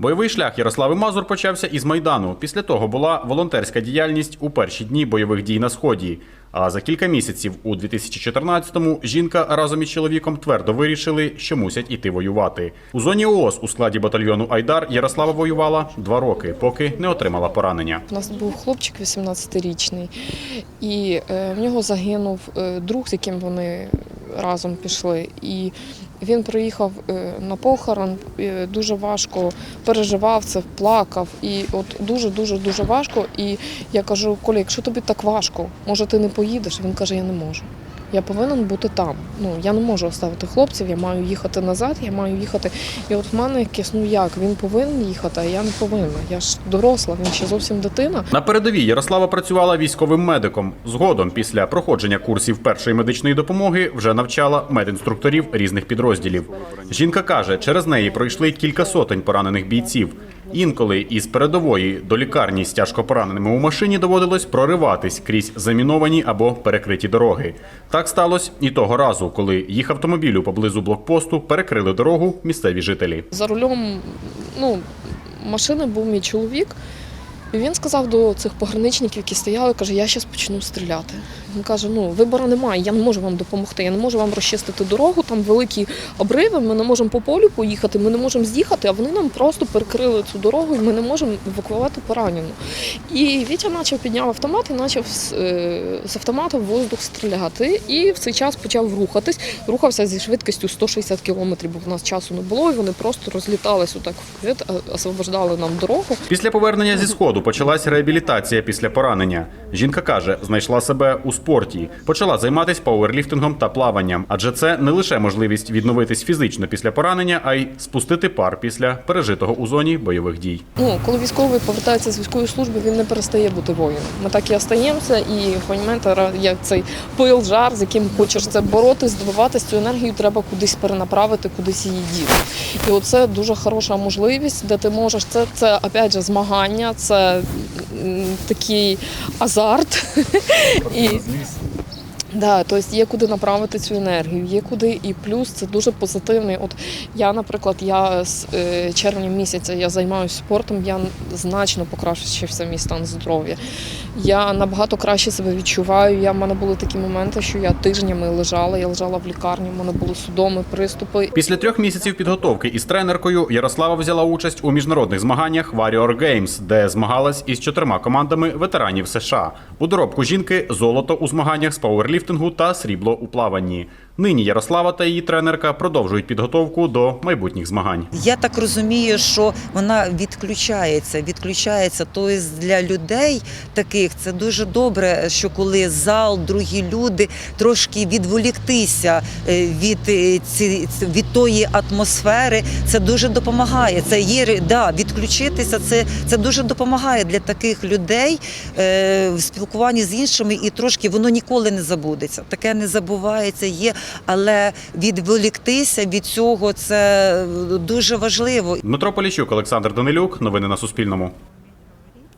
Бойовий шлях Ярослави Мазур почався із Майдану. Після того була волонтерська діяльність у перші дні бойових дій на сході. А за кілька місяців у 2014-му жінка разом із чоловіком твердо вирішили, що мусять іти воювати. У зоні ООС у складі батальйону Айдар Ярослава воювала два роки, поки не отримала поранення. У нас був хлопчик 18-річний, і е, в нього загинув е, друг, з яким вони разом пішли. І він приїхав е, на похорон, е, дуже важко переживав це, плакав. І от дуже, дуже, дуже важко. І я кажу, Коля, якщо тобі так важко, може ти не поїдеш? Він каже, я не можу. Я повинен бути там. Ну я не можу оставити хлопців, я маю їхати назад, я маю їхати. І от в мене якесь, ну як, він повинен їхати, а я не повинна. Я ж доросла, він ще зовсім дитина. На передовій Ярослава працювала військовим медиком. Згодом, після проходження курсів першої медичної допомоги, вже навчала медінструкторів різних підрозділів. Жінка каже, через неї пройшли кілька сотень поранених бійців. Інколи із передової до лікарні з тяжко пораненими у машині доводилось прориватись крізь заміновані або перекриті дороги. Так сталося і того разу, коли їх автомобілю поблизу блокпосту перекрили дорогу місцеві жителі. За рулем ну, машини був мій чоловік. Він сказав до цих пограничників, які стояли, каже, я зараз почну стріляти. Він каже: ну вибору немає, я не можу вам допомогти, я не можу вам розчистити дорогу, там великі обриви, ми не можемо по полю поїхати, ми не можемо з'їхати, а вони нам просто перекрили цю дорогу, і ми не можемо евакуювати поранену. І Вітя почав підняв автомат і почав з, е, з автомату в воздух стріляти. І в цей час почав рухатись. Рухався зі швидкістю 160 кілометрів, бо в нас часу не було, і вони просто розлітались отак вперед, а- освобождали нам дорогу. Після повернення зі сходу почалась реабілітація після поранення. Жінка каже, знайшла себе у спорті, почала займатися пауерліфтингом та плаванням, адже це не лише можливість відновитись фізично після поранення, а й спустити пар після пережитого у зоні бойових дій. Ну, коли військовий повертається з військової служби, він не перестає бути воїном. Ми так і остаємося, і розумієте, як цей пил, жар, з яким хочеш це боротись, здобуватись, цю енергію треба кудись перенаправити, кудись її діти. І оце дуже хороша можливість, де ти можеш це, це опять же змагання, це такий азарт. І, Да, тобто є куди направити цю енергію, є куди і плюс це дуже позитивний. От я, наприклад, я з е, червня місяця я займаюся спортом, я значно покращився мій стан здоров'я. Я набагато краще себе відчуваю. Я в мене були такі моменти, що я тижнями лежала, я лежала в лікарні, в мене були судоми, приступи. Після трьох місяців підготовки із тренеркою Ярослава взяла участь у міжнародних змаганнях Warrior Games, де змагалась із чотирма командами ветеранів США. У доробку жінки золото у змаганнях з пауерліфтингу та срібло у плаванні. Нині Ярослава та її тренерка продовжують підготовку до майбутніх змагань. Я так розумію, що вона відключається. Відключається. Тобто для людей таких це дуже добре, що коли зал, другі люди трошки відволіктися е, від, е, ці- від тої атмосфери, це дуже допомагає. Це є да, відключитися. Це, це дуже допомагає для таких людей е, в спілкуванні з іншими, і трошки воно ніколи не забудеться. Таке не забувається, є, але відволіктися від цього це дуже важливо. Дмитро Поліщук, Олександр Данилюк. Новини на Суспільному.